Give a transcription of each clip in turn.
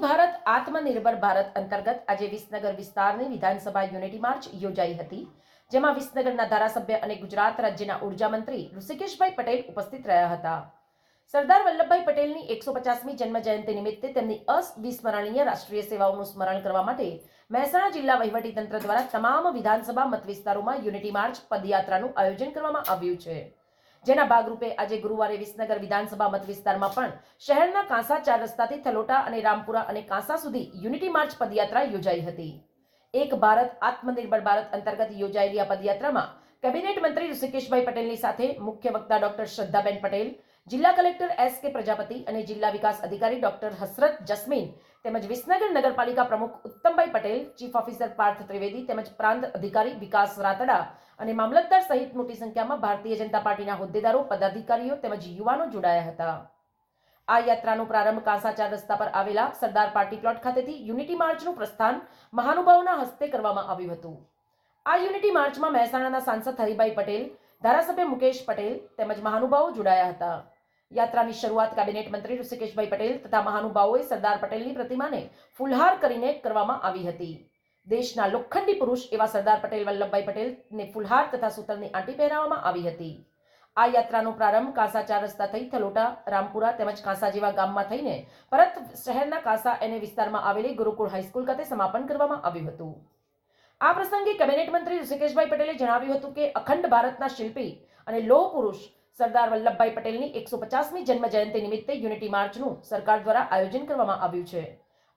ભારત, આત્મનિર્ભર ભારત અંતર્ગત આજે વિસનગર વિસ્તારની વિધાનસભા યુનિટી માર્ચ યોજાઈ હતી, જેમાં વિસનગરના ધારાસભ્ય અને ગુજરાત રાજ્યના ઊર્જા મંત્રી ઋષિકેશભાઈ પટેલ ઉપસ્થિત રહ્યા હતા. સરદાર વલ્લભભાઈ પટેલની એકસો પચાસમી જન્મ જયંતિ નિમિત્તે તેમની અવિસ્મરણીય રાષ્ટ્રીય સેવાઓનું સ્મરણ કરવા માટે મહેસાણા જિલ્લા વહીવટીતંત્ર દ્વારા તમામ વિધાનસભા મત વિસ્તારોમાં યુનિટી માર્ચ પદયાત્રાનું આયોજન કરવામાં આવ્યું છે. જેના ભાગરૂપે આજે ગુરુવારે વિસનગર વિધાનસભા મત વિસ્તારમાં પણ શહેરના કાંસા ચાર રસ્તાથી થલોટા અને રામપુરા અને કાંસા સુધી યુનિટી માર્ચ પદયાત્રા યોજાઈ હતી. એક ભારત, આત્મનિર્ભર ભારત અંતર્ગત યોજાયેલી આ પદયાત્રામાં કેબિનેટ મંત્રી ઋષિકેશભાઈ પટેલની સાથે મુખ્ય વક્તા ડોક્ટર શ્રદ્ધાબેન પટેલ જિલ્લા કલેક્ટર એસ કે પ્રજાપતિ અને જિલ્લા વિકાસ અધિકારી ડોક્ટર હસરત જસ્મીન તેમજ વિસનગર નગરપાલિકા પ્રમુખ ઉત્તમભાઈ પટેલ, ચીફ ઓફિસર પાર્થ ત્રિવેદી તેમજ પ્રાંત અધિકારી વિકાસ રાતડા અને મામલતદાર સહિત મોટી સંખ્યામાં ભારતીય જનતા પાર્ટીના હોદ્દેદારો, પદાધિકારીઓ તેમજ યુવાનો જોડાયા હતા. આ યાત્રાનો પ્રારંભ કાંસા ચાર રસ્તા પર આવેલા સરદાર પાર્ટી પ્લોટ ખાતેથી યુનિટી માર્ચનું પ્રસ્થાન મહાનુભાવોના હસ્તે કરવામાં આવ્યું હતું. આ યુનિટી માર્ચમાં મહેસાણાના સાંસદ હરિભાઈ પટેલ, ધારાસભ્ય મુકેશ પટેલ તેમજ મહાનુભાવો જોડાયા હતા. યાત્રાની શરૂઆત કેબિનેટ મંત્રી ઋષિકેશભાઈ પટેલ તથા મહાનુભાવોએ સરદાર પટેલની પ્રતિમાને ફુલહાર કરીને કરવામાં આવી હતી. દેશના લોખંડી પુરુષ એવા સરદાર પટેલ વલ્લભભાઈ પટેલને ફુલહાર તથા સૂતરની આંટી પહેરાવવામાં આવી હતી. આ યાત્રાનો પ્રારંભ કાંસા ચાર રસ્તા થઈ થલોટા, રામપુરા તેમજ કાંસા જેવા ગામમાં થઈને પરત શહેરના કાંસા એને વિસ્તારમાં આવેલી ગુરુકુળ હાઈસ્કૂલ ખાતે સમાપન કરવામાં આવ્યું હતું. આ પ્રસંગે કેબિનેટ મંત્રી ઋષિકેશભાઈ પટેલે જણાવ્યું હતું કે અખંડ ભારતના શિલ્પી અને લોહ પુરુષ સરદાર વલ્લભભાઈ પટેલની એકસો પચાસમી જન્મ જયંતિ નિમિત્તે યુનિટી માર્ચનું સરકાર દ્વારા આયોજન કરવામાં આવ્યું છે.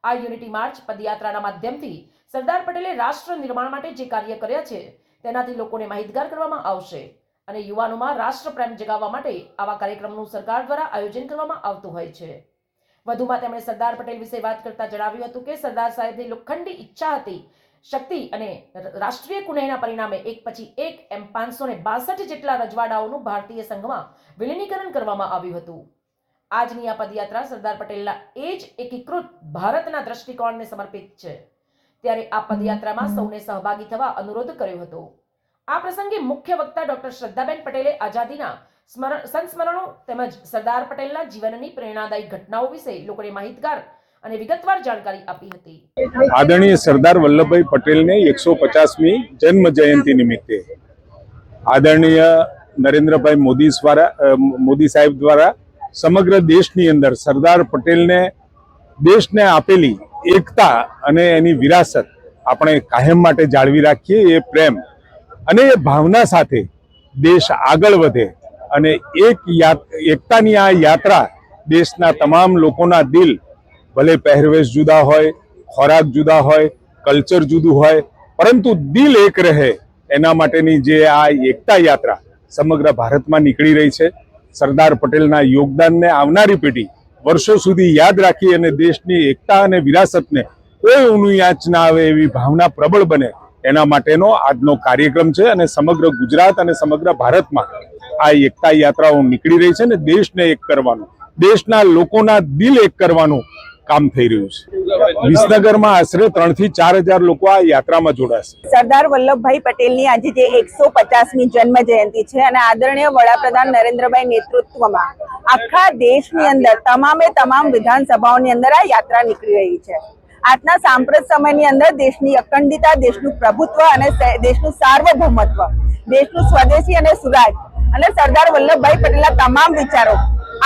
આ યુનિટી માર્ચ પદયાત્રાના માધ્યમથી સરદાર પટેલે રાષ્ટ્ર નિર્માણ માટે જે કાર્ય કર્યા છે, તેનાથી લોકોને માહિતગાર કરવામાં આવશે અને યુવાનોમાં રાષ્ટ્રપ્રેમ જગાવવા માટે આવા કાર્યક્રમનું સરકાર દ્વારા આયોજન કરવામાં આવતું હોય છે. વધુમાં તેમણે સરદાર પટેલ વિશે વાત કરતા જણાવ્યું હતું કે સરદાર સાહેબની લોખંડી ઈચ્છા હતી શક્તિ અને રાષ્ટ્રીય કુનેહના પરિણામે એક પછી એક એમ પાંચસો ને બાસઠ જેટલા રજવાડાઓનું ભારતીય સંઘમાં વિલીનીકરણ કરવામાં આવ્યું હતું. આજની આ પદયાત્રા સરદાર પટેલના એ જ એકીકૃત ભારતના દ્રષ્ટિકોણને સમર્પિત છે. ત્યારે આ પદયાત્રામાં સૌને સહભાગી થવા અનુરોધ કર્યો હતો. આ પ્રસંગે મુખ્ય વક્તા ડોક્ટર શ્રદ્ધાબેન પટેલે આઝાદીના સ્મરણ સંસ્મરણો તેમજ સરદાર પટેલના જીવનની પ્રેરણાદાયી ઘટનાઓ વિશે લોકોને માહિતગાર અને વિગતવાર જાણકારી આપી હતી. આદરણીય સરદાર વલ્લભભાઈ પટેલને એકસો પચાસમી જન્મ જયંતિ નિમિત્તે આદરણીય નરેન્દ્રભાઈ મોદી દ્વારા મોદી સાહેબ દ્વારા સમગ્ર દેશની અંદર સરદાર પટેલને, દેશને આપેલી એકતા અને એની વિરાસત આપણે કાયમ માટે જાળવી રાખીએ, એ પ્રેમ અને એ ભાવના સાથે દેશ આગળ વધે અને એક એકતાની આ યાત્રા દેશના તમામ લોકોના દિલ ભલે પહેરવેશ જુદા હોય, ખોરાક જુદા હોય, કલ્ચર જુદું હોય, પરંતુ દિલ એક રહે એના માટેની જે આ એકતા યાત્રા સમગ્ર ભારતમાં નીકળી રહી છે. સરદાર પટેલના યોગદાનને આવનારી પેઢી વર્ષો સુધી યાદ રાખી અને દેશની એકતા અને વિરાસતને કોઈ ઊનું યાચ ના આવે એવી ભાવના પ્રબળ બને એના માટેનો આજનો કાર્યક્રમ છે અને સમગ્ર ગુજરાત અને સમગ્ર ભારતમાં આ એકતા યાત્રાઓ નીકળી રહી છે ને દેશને એક કરવાનું, દેશના લોકોના દિલ એક કરવાનું કામ થઈ રહ્યું છે. વિસનગરમાં આશરે ત્રણથી ચાર હજાર લોકો આ યાત્રામાં જોડાશે. સરદાર વલ્લભભાઈ પટેલની આજે જે એકસો પચાસમી જન્મ જયંતિ છે અને આદરણીય વડાપ્રધાન નરેન્દ્રભાઈ નેતૃત્વમાં આખા દેશની અંદર, તમામે તમામ વિધાનસભાઓની અંદર આ યાત્રા નીકળી રહી છે. આજના સાંપ્રત સમયની અંદર દેશની અખંડિતા દેશનું પ્રભુત્વ અને દેશનું સાર્વભૌમત્વ, દેશનું સ્વદેશી અને સુરાજ અને સરદાર વલ્લભભાઈ પટેલના તમામ વિચારો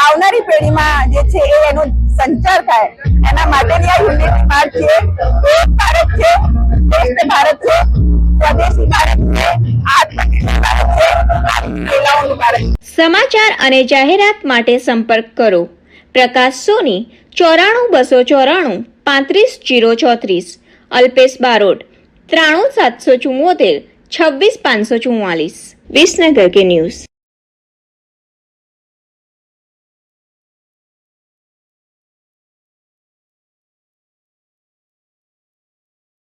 આવનારી પેઢીમાં જે છે એ એનો સંચાર થાય. એના માટેની આ યુનિટી માર્ચ છે. એક ભારત છે. શ્રેષ્ઠ ભારત છે. સ્વદેશી ભારત છે. આત્મનિર્ભર ભારત છે. મહિલાઓનું ભારત સમાચાર અને જાહેરાત માટે સંપર્ક કરો. પ્રકાશ સોની, ચોરાણું બસો ચોરાણું, પાંત્રીસ જીરો ચોત્રીસ. અલ્પેશ બારોટ, ત્રાણું સાતસો ચુમ્મોતેર છવ્વીસ પાંચસો ચુમ્માલીસ વિસનગર કે ન્યૂઝ.